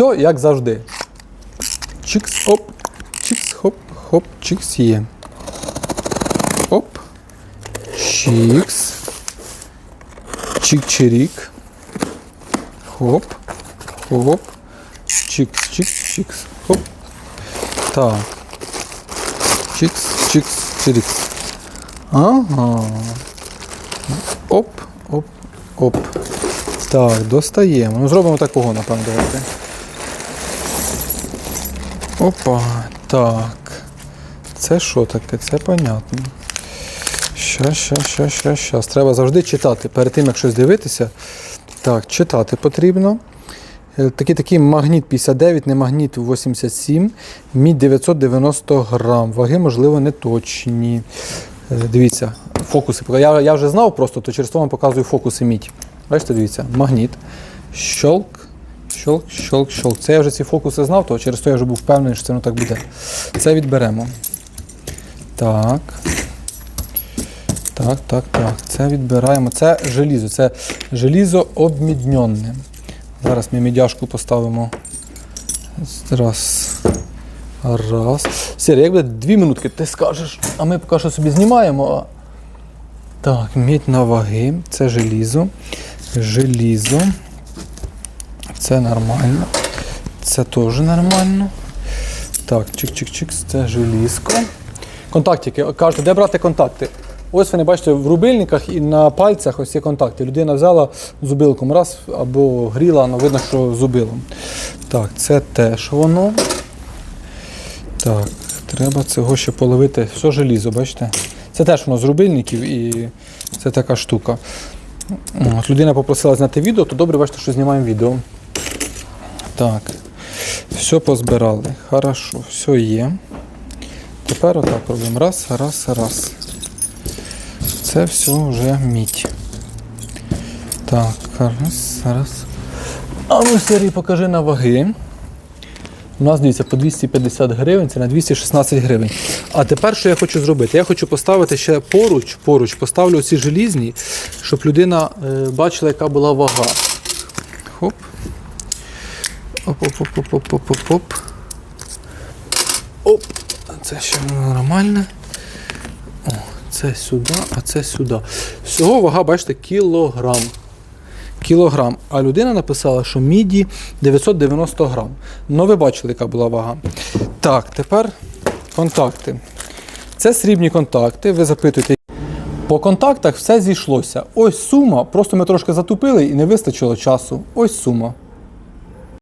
Все як завжди. Чикс, оп, чикс, хоп, хоп, чикс є. Оп. Чикс. Чик-чирік. Хоп. Хоп. Чикс, чикс, чикс. Хоп. Так. Чикс, чикс, чирікс. Ага. Оп, оп, оп. Так, достаємо. Ну, зробимо такого, напевно, давайте. Опа. Так. Це що таке? Це понятно. Щас, щас, щас, щас, щас. Треба завжди читати. Перед тим, як щось дивитися. Так, читати потрібно. Е, Такий такий магніт 59, не магніт 87, мідь 990 грам. Ваги, можливо, не точні. Е, Дивіться, фокуси. Я, я вже знав просто, то через то вам показую фокуси мідь. Бачите, дивіться, магніт. Щолк, щолк, щолк, щолк. Це я вже ці фокуси знав, то через то я вже був впевнений, що це воно так буде. Це відберемо. Так. Так, так, так. Це відбираємо. Це желізо. Це желізо обмідньонне. Зараз ми мідяшку поставимо. Раз. Раз. Сірі, як буде дві минутки, ти скажеш, а ми поки що собі знімаємо. Так, мідь на ваги. Це желізо. Желізо. Це нормально. Це теж нормально. Так, чик-чик-чик, це желізко. Контактики. Кажете, де брати контакти? Ось вони бачите, в рубильниках і на пальцях ось є контакти. Людина взяла зубилком раз або гріла, але видно, що зубилом. Так, це теж воно. Так, треба цього ще половити. Все желізо, бачите? Це теж воно з рубильників і це така штука. От, людина попросила зняти відео, то добре, бачите, що знімаємо відео. Так, все позбирали. Хорошо, все є. Тепер отак робимо. Раз, раз, раз. Це все вже мідь. Так, раз, раз. А ну, Сергій, покажи на ваги. У нас дивіться по 250 гривень, це на 216 гривень. А тепер що я хочу зробити? Я хочу поставити ще поруч, поруч поставлю ці желізні, щоб людина е, бачила, яка була вага. Хоп. Оп-оп-оп-оп-оп-оп-оп. Оп. Це ще нормально. О, це сюди, а це сюди. Всього вага, бачите, кілограм. Кілограм. А людина написала, що міді 990 грам. Ну, ви бачили, яка була вага. Так, тепер контакти. Це срібні контакти. Ви запитуєте. По контактах все зійшлося. Ось сума. Просто ми трошки затупили і не вистачило часу. Ось сума.